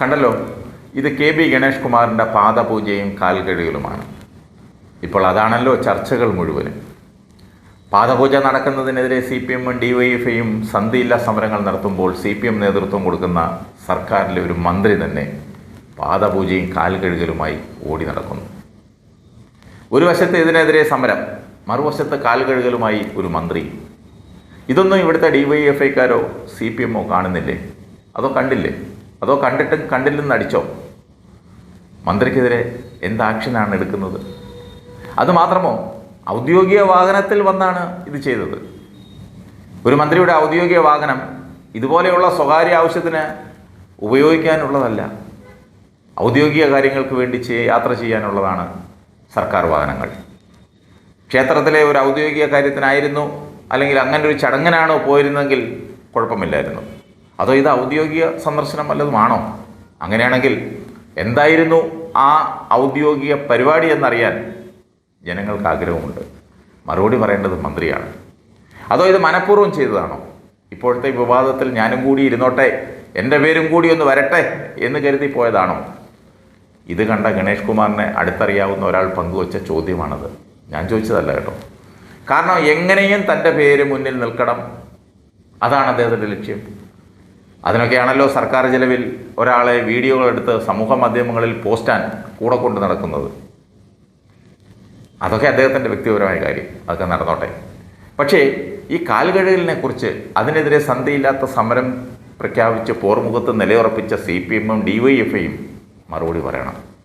കണ്ടല്ലോ ഇത് K B Ganesh കുമാറിന്റെ പാദപൂജയും കാൽകഴികളുമാണ്. ഇപ്പോൾ അതാണല്ലോ ചർച്ചകൾ മുഴുവനും. പാദപൂജ നടക്കുന്നതിനെതിരെ സി പി എമ്മും ഡി വൈ എഫ് ഐയും സന്ധിയില്ലാ സമരങ്ങൾ നടത്തുമ്പോൾ സി പി എം നേതൃത്വം കൊടുക്കുന്ന സർക്കാരിലെ ഒരു മന്ത്രി തന്നെ പാദപൂജയും കാൽകഴുകലുമായി ഓടി നടക്കുന്നു. ഒരു വശത്ത് ഇതിനെതിരെ സമരം മറുവശത്ത് കാൽകഴുകലുമായി ഒരു മന്ത്രി. ഇതൊന്നും ഇവിടുത്തെ ഡി വൈ എഫ് ഐക്കാരോ സി പി എമ്മോ കാണുന്നില്ലേ? അതോ കണ്ടില്ലേ? അതോ കണ്ടിട്ടും കണ്ടില്ലെന്ന് അടിച്ചോ മന്ത്രിക്കെതിരെ എന്ത് ആക്ഷനാണ് എടുക്കുന്നത്? അതുമാത്രമോ ഔദ്യോഗിക വാഹനത്തിൽ വന്നാണ് ഇത് ചെയ്തത്. ഒരു മന്ത്രിയുടെ ഔദ്യോഗിക വാഹനം ഇതുപോലെയുള്ള സ്വകാര്യ ആവശ്യത്തിന് ഉപയോഗിക്കാനുള്ളതല്ല. ഔദ്യോഗിക കാര്യങ്ങൾക്ക് വേണ്ടി യാത്ര ചെയ്യാനുള്ളതാണ് സർക്കാർ വാഹനങ്ങൾ. ക്ഷേത്രത്തിലെ ഒരു ഔദ്യോഗിക കാര്യത്തിനായിരുന്നു അല്ലെങ്കിൽ അങ്ങനെ ഒരു ചടങ്ങിനാണ് പോയിരുന്നെങ്കിൽ കുഴപ്പമില്ലായിരുന്നു. അതോ ഇത് ഔദ്യോഗിക സന്ദർശനം വല്ലതുമാണോ? അങ്ങനെയാണെങ്കിൽ എന്തായിരുന്നു ആ ഔദ്യോഗിക പരിപാടി എന്നറിയാൻ ജനങ്ങൾക്ക് ആഗ്രഹമുണ്ട്. മറുപടി പറയേണ്ടത് മന്ത്രിയാണ്. അതോ ഇത് മനഃപൂർവം ചെയ്തതാണോ? ഇപ്പോഴത്തെ വിവാദത്തിൽ ഞാനും കൂടി ഇരുന്നോട്ടെ എന്റെ പേരും കൂടി ഒന്ന് വരട്ടെ എന്ന് കരുതി പോയതാണോ? ഇത് കണ്ട ഗണേഷ് കുമാറിനെ അടുത്തറിയാവുന്ന ഒരാൾ പങ്കുവച്ച ചോദ്യമാണത്. ഞാൻ ചോദിച്ചതല്ല കേട്ടോ. കാരണം എങ്ങനെയും തന്റെ പേര് മുന്നിൽ നിൽക്കണം. അതാണ് അദ്ദേഹത്തിന്റെ ലക്ഷ്യം. അതിനൊക്കെയാണല്ലോ സർക്കാർ ചെലവിൽ ഒരാളെ വീഡിയോകൾ എടുത്ത് സമൂഹ മാധ്യമങ്ങളിൽ പോസ്റ്റാൻ കൂടെ കൊണ്ട് നടക്കുന്നത്. അതൊക്കെ അദ്ദേഹത്തിന്റെ വ്യക്തിപരമായ കാര്യം. അതൊക്കെ നടന്നോട്ടെ. പക്ഷേ ഈ കാൽകഴുകലിനെ കുറിച്ച് അതിനെതിരെ സന്ധിയില്ലാത്ത സമരം പ്രഖ്യാപിച്ച് പോർമുഖത്ത് നിലയുറപ്പിച്ച സി പി എമ്മും ഡി വൈ എഫ് ഐയും മറുപടി പറയണം.